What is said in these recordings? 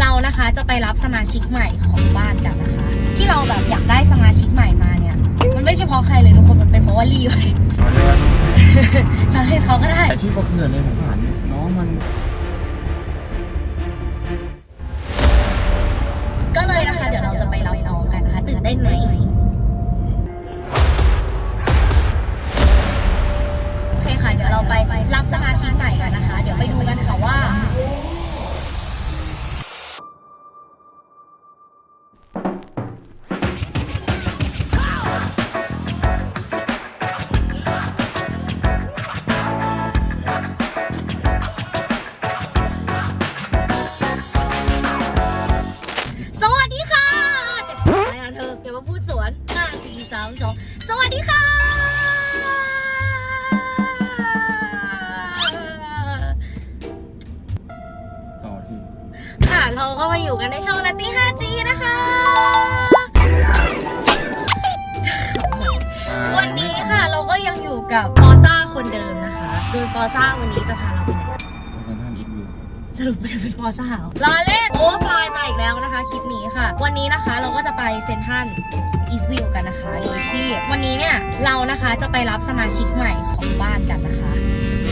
เรานะคะจะไปรับสมาชิกใหม่ของบ้านกันนะคะ ที่เราแบบอยากได้สมาชิกใหม่มาเนี่ย มันไม่เฉพาะใครเลยทุกคนมันเป็นเพราะว่ารีไว้เราให้เขาก็ได้แต่ชื่อก็เขื่อนเลยสงสารน้องมัน ก็เลยนะคะ เดี๋ยวเราจะไปรับน้องกันนะคะ ตื่นเต้นไหมโอเคค่ะเดี๋ยวเราไปรับสมาชิกใหม่กันนะคะ เดี๋ยวไปดูกันค่ะว่า เราก็มาอยู่กันในช่องนัตตี้ 5G นะคะ วันนี้ค่ะเราก็ยังอยู่กับปอซ่าคนเดิมนะคะ โดยปอซ่าวันนี้จะพาเราไปไหนเซนทรันอีทวิวสรุปจะเป็นปอซ่าเหรอรอเล่นโอ้ฟลายมาอีกแล้วนะคะคลิปนี้ค่ะ วันนี้นะคะเราก็จะไปเซนทรันอีสวิวกันนะคะโดยที่วันนี้เนี่ยเรานะคะจะไปรับสมาชิกใหม่ของบ้านกันนะคะ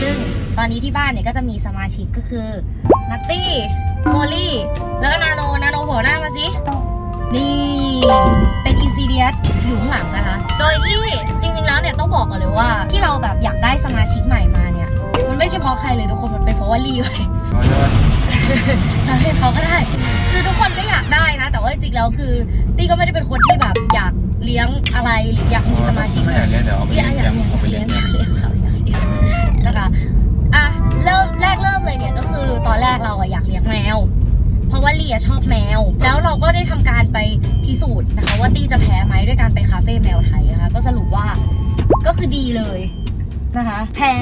ซึ่งตอนนี้ที่บ้านเนี่ยก็จะมีสมาชิกก็คือนัตตี้ โมลี่ แล้วก็นาโน นาโนโผล่หน้ามาสิ นี่เป็นอินซีเดียสอยู่ข้างหลังนะคะ โดยที่จริงๆแล้วเนี่ยต้องบอกก่อนเลยว่า ที่เราแบบอยากได้สมาชิกใหม่มาเนี่ย มันไม่เฉพาะใครเลยทุกคนมันเป็นเพราะว่ารีไว้เอาเลยว่าเราให้เขาก็ได้ คือทุกคนก็อยากได้นะ แต่ว่าจริงๆแล้วคือตี้ก็ไม่ได้เป็นคนที่แบบอยากเลี้ยงอะไรหรืออยากมีสมาชิกไม่อยากเลี้ยงเดี๋ยวเอาไปอยาเลี้กยงอยากแกมอยากเอาไป นะคะ แพ้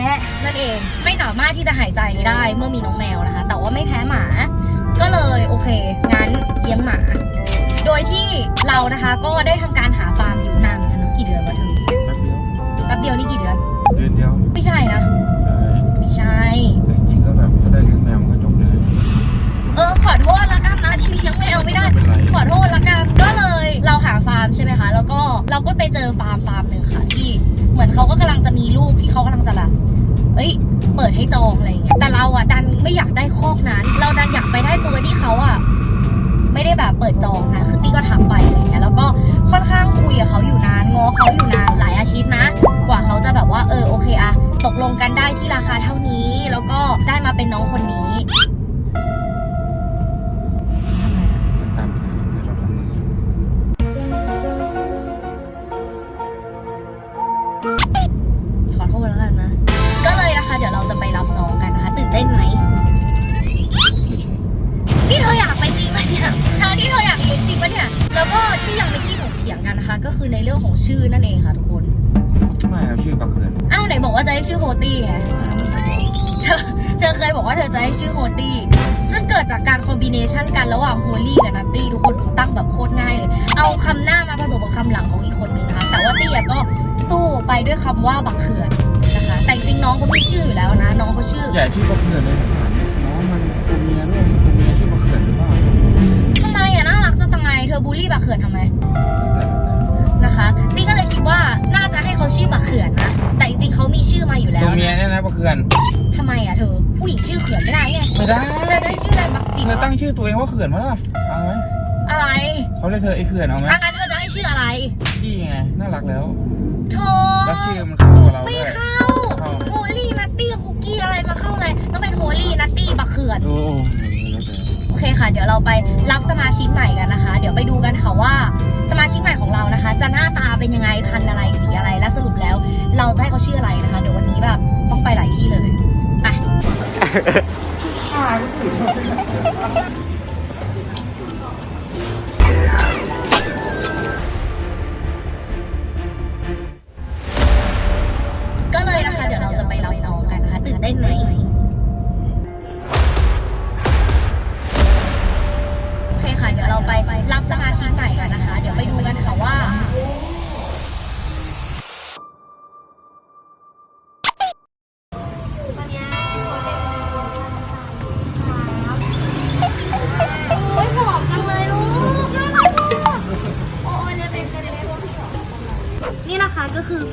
นั่นเองไม่สามารถที่จะหายใจได้เมื่อมีน้องแมวนะคะ แต่ว่าไม่แพ้หมา ก็เลยโอเคงั้นเลี้ยงหมา โดยที่เรานะคะก็ได้ทำการหาฟาร์มอยู่นานเหมือนกันเนาะกี่เดือนวะเธอแป๊บเดียวแป๊บเดียวนี่กี่เดือน เดือนเดียวไม่ใช่นะใช่ไม่ใช่แต่จริงๆก็แบบถ้าได้เลี้ยงแมวมันก็จบเลย เออขอโทษละกัน ให้จองอะไรอย่างเงี้ยแต่เราอะดันไม่อยากได้คอกนั้น เราดันอยากไปได้ตัวที่เขาอะไม่ได้แบบเปิดจองนะคือตี้ก็ทักไปอะไรอย่า รื่องของชื่อนั่นเองค่ะทุกคน ไม่เอาชื่อปลาเขื่อนอ้าวไหนบอกว่าจะให้ชื่อโฮตี้ไงเธอเธอเคยบอกว่าเธอจะให้ชื่อโฮตี้ซึ่งเกิดจากการคอมบิเนชันกันระหว่างโฮลี่กับนัตตี้ทุกคนดูตั้งแบบโคตรง่ายเลย เอาคำหน้ามาผสมกับคำหลังของอีกคนนึงนะคะแต่ว่าตี้อะก็สู้ไปด้วยคำว่าบักเขื่อนนะคะแต่จริงๆน้องเขาไม่ชื่ออยู่แล้วนะ น้องเขาชื่อใหญ่ชื่อปลาเขื่อนเลยสงสารน้องมันตัวเมียด้วย ขื่อนทำไมอะเธอ ผู้หญิงชื่อเขื่อนไม่ได้ไงไม่ได้เธอจะให้ชื่ออะไรบักจิ๋เธวอตั้งชื่อตัวเองว่าเขื่อนมั้ยล่ะเอาไหมอะไรเขาเรียกเธอไอ้เขื่อนเอาไหมอะงั้นเธอจะให้ชื่ออะไรจี้ไงน่ารักแล้วเธแล้วอชื่อมันเข้ากับเราไม่ด้วยเข้าเข้าโฮลี่นัตตี้คุกกี้อะไรมาเข้าเลยต้องเป็นโฮลี่นัตตี้บักเขื่อน โอ้โอเคค่ะ เดี๋ยวเราไปรับสมาชิกใหม่กันนะคะ เดี๋ยวไปดูกันค่ะว่าสมาชิกใหม่ของเรานะคะ จะหน้าตาเป็นยังไงพันธุ์อะไรสีอะไรและสรุปแล้ว เราจะให้เขาชื่ออะไรนะคะ ไ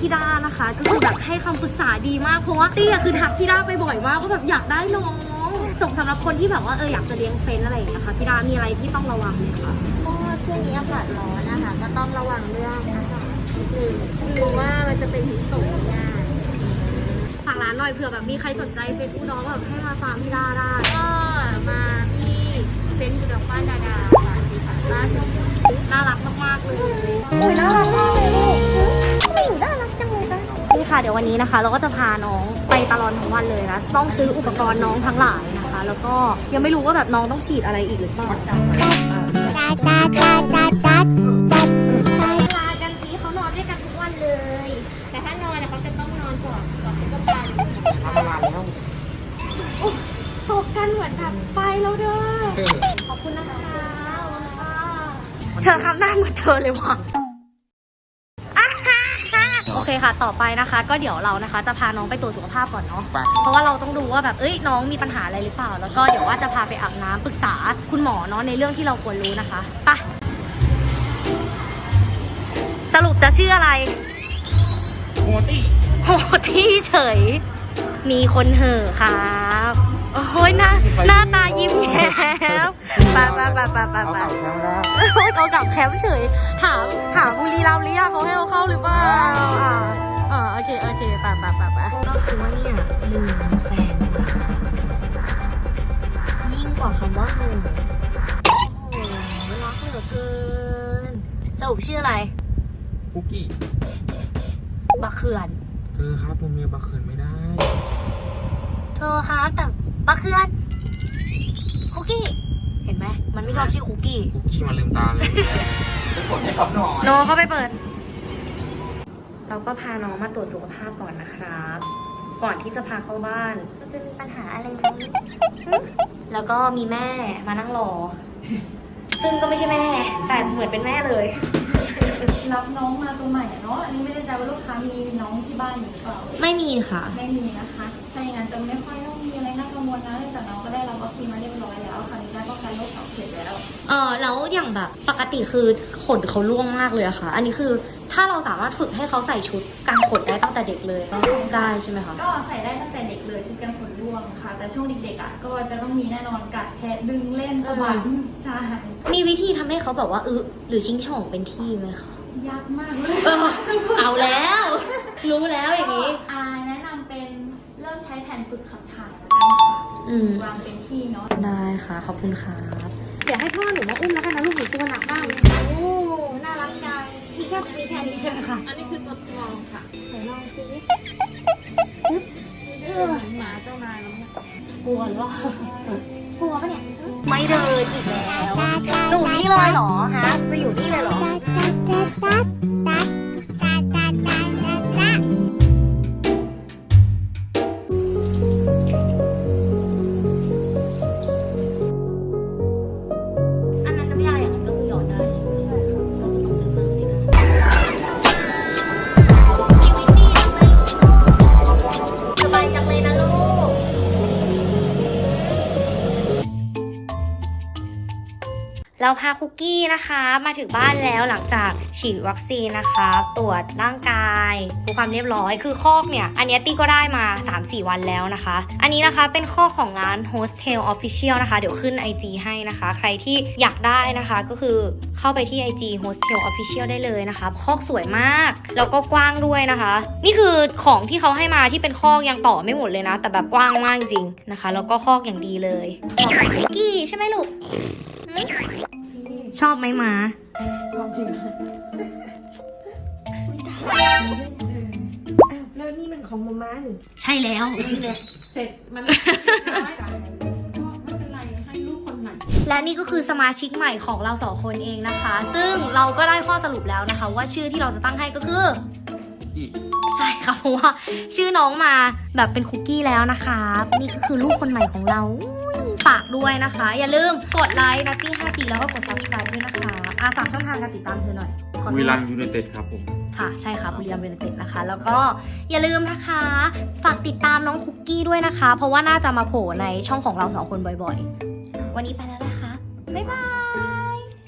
พี่ด้านะคะ ก็คือแบบให้คำปรึกษาดีมากเพราะว่าตี้อะคือทักพี่ด้าไปบ่อยมากว่าแบบอยากได้น้องส่งสำหรับคนที่แบบว่าเอออยากจะเลี้ยงเฟ้นอะไรอย่างเงี้ยค่ะพี่ด้ามีอะไรที่ต้องระวังไหมคะก็ช่วงนี้อากาศร้อนนะคะ ก็ต้องระวังเรื่องอากาศนิดนึงคือว่ามันจะเป็นหินตกง่ายฝากร้านหน่อยเผื่อแบบมีใครสนใจเฟซบุ๊กน้องแบบให้มาฟาร์มพี่ด้าได้ก็มาที่เซ็นต์ดอกบ้านดาดาค่ะที่สาขาชมน่ารักมากๆเลยโอ้ยน่ารักมากเลย ค่ะเดี๋ยววันนี้นะคะ เราก็จะพาน้องไปตลอดทั้งวันเลยนะต้องซื้ออุปกรณ์น้องทั้งหลายนะคะ แล้วก็ยังไม่รู้ว่าแบบน้องต้องฉีดอะไรอีกหรือเปล่าพากันซีเขานอนด้วยกันทุกวันเลย แต่ถ้านอนเนี่ยเขาจะต้องนอนก่อนก่อนที่จะไปทำอะไรแล้วตกกันเหมือนแบบไปแล้วเด้อขอบคุณนะคะเธอทำหน้าเหมือนเธอเลยว่ะ คค่ะ ต่อไปนะคะ ก็เดี๋ยวเรานะคะ จะพาน้องไปตรวจสุขภาพก่อนเนาะ ไป เพราะว่าเราต้องดูว่าแบบเอ้ยน้องมีปัญหาอะไรหรือเปล่า แล้วก็เดี๋ยวว่าจะพาไปอาบน้ำปรึกษาคุณหมอเนาะในเรื่องที่เราควรรู้นะคะไปะสรุปจะชื่ออะไร โมตี้โหที่เฉย มีคนเห่อครับโอ้ยหน้าหน้าตายิ้มแย้มไปไปไปไปไปเอาไปเก่าแชมป์แล้ว โอ้ยเอากลับแคมป์เฉย ถามถามบุรีรัมย์หรือยังเขาให้เราเข้าหรือเปล่าอ่าอ่าโอ เค โอเคไปไปไปไปก็คือว่าเนี่ยลืมแฟนยิ่งกว่าคำว่าเห่อโอ้โหรักเหลือเกินสรุปชื่ออะไร คุกกี้บักเขื่อน เธอครับผมมีบักเขินไม่ได้ เธอคะแต่บักเขื่อนคุกกี้ เห็นไหมมันไม่ชอบชื่อคุกกี้ คุกกี้มาลืมตาเลยไปกดให้เขาหน่อย โนก็ไปเปิด เราก็พาน้องมาตรวจสุขภาพก่อนนะครับ ก่อนที่จะพาเข้าบ้านจะมีปัญหาอะไรไหมหึแล้วก็มีแม่มานั่งรอ ซึ่งก็ไม่ใช่แม่ แต่เหมือนเป็นแม่เลย รับน้องมาตัวใหม่อะเนาะ อันนี้ไม่แน่ใจว่าลูกค้ามีน้องที่บ้านอยู่หรือเปล่า ไม่มีค่ะ ไม่มีนะคะ ถ้าอย่างนั้นจะไม่ค่อยต้องมีอะไรน่ากังวลนะเนื่องจากน้องก็ได้รับวัคซีนมาเรียบร้อยแล้ว ค่ะมีการป้องกันโรคสองเข็มแล้ว เออแล้วอย่างแบบปกติคือขนเขาล่วงมากเลยอะค่ะ อันนี้คือถ้าเราสามารถฝึกให้เขาใส่ชุดการขนได้ตั้งแต่เด็กเลยก็ได้ใช่ไหมคะก็ใส่ได้ตั้งแต่เด็กเลยชุดกันขนร่วงค่ะ แต่ช่วงเด็กๆอะก็จะต้องมีแน่นอนกัดแทะดึงเล่นสะบัดใช่มีวิธีทำให้เขาแบบว่าอึหรือชิงช่องเป็นที่ไหมคะยากมากเลย เออเอาแล้ว รู้แล้วอย่างนี้อ่ นฝึกขับถ่ายแล้วกันค่ะอืม วางเป็นที่เนาะ ได้ค่ะ ขอบคุณครับ เดี๋ยวให้พ่อหนูมาอุ้มแล้วกันนะลูกหนูตัวหนักมากเลยโอ้ น่ารักจัง มีแค่มีแค่นี้ใช่ไหมคะอันนี้คือตัวทดลองค่ะไหนลองซิหมาเจ้านายแล้วเนี่ยกลัวหรือเปล่ากลัวปะเนี่ย ไม่เดินอีกแล้วหนูนี่เลยเหรอฮะจะอยู่นี่เลยเหรออั เราพาคุกกี้นะคะ มาถึงบ้านแล้วหลังจากฉีดวัคซีนนะคะ ตรวจร่างกายดูความเรียบร้อยคือคอกเนี่ย อันนี้ตี้ก็ได้มา 3-4 วันแล้วนะคะ อันนี้นะคะเป็นคอกของร้าน Hostel Official นะคะ เดี๋ยวขึ้น IG ให้นะคะ ใครที่อยากได้นะคะก็คือเข้าไปที่ IG Hostel Official ได้เลยนะคะคอกสวยมาก แล้วก็กว้างด้วยนะคะ นี่คือของที่เขาให้มาที่เป็นคอกยังต่อไม่หมดเลยนะ แต่แบบกว้างมากจริงนะคะ แล้วก็คอกอย่างดีเลยคุกกี้ใช่ไหมลูก ชอบไหมหมาแล้วนี่มันของมาม่าหนิใช่แล้วเสร็จมันน้อยกันก็ไม่เป็นไรให้ลูกคนใหม่ และนี่ก็คือสมาชิกใหม่ของเราสองคนเองนะคะ ซึ่งเราก็ได้ข้อสรุปแล้วนะคะ ว่าชื่อที่เราจะตั้งให้ก็คืออีกใช่ค่ะเพราะว่าชื่อน้องมาแบบเป็นคุกกี้แล้วนะคะนี่ก็คือลูกคนใหม่ของเราอุ้ย ฝากด้วยนะคะ อย่าลืมกดไลค์นัตตี้5 g แล้วก็กด subscribe ด้วยนะคะอาฝากช่องทางการติดตามเธอหน่อยขอโทษวีรันยูไนเต็ดครับผม ค่ะใช่ค่ะบุรีรัมย์ยูไนเต็ดนะคะ แล้วก็อย่าลืมนะคะ ฝากติดตามน้องคุกกี้ด้วยนะคะ เพราะว่าน่าจะมาโผล่ในช่องของเราสองคนบ่อยๆ วันนี้ไปแล้วนะคะ บ๊ายบาย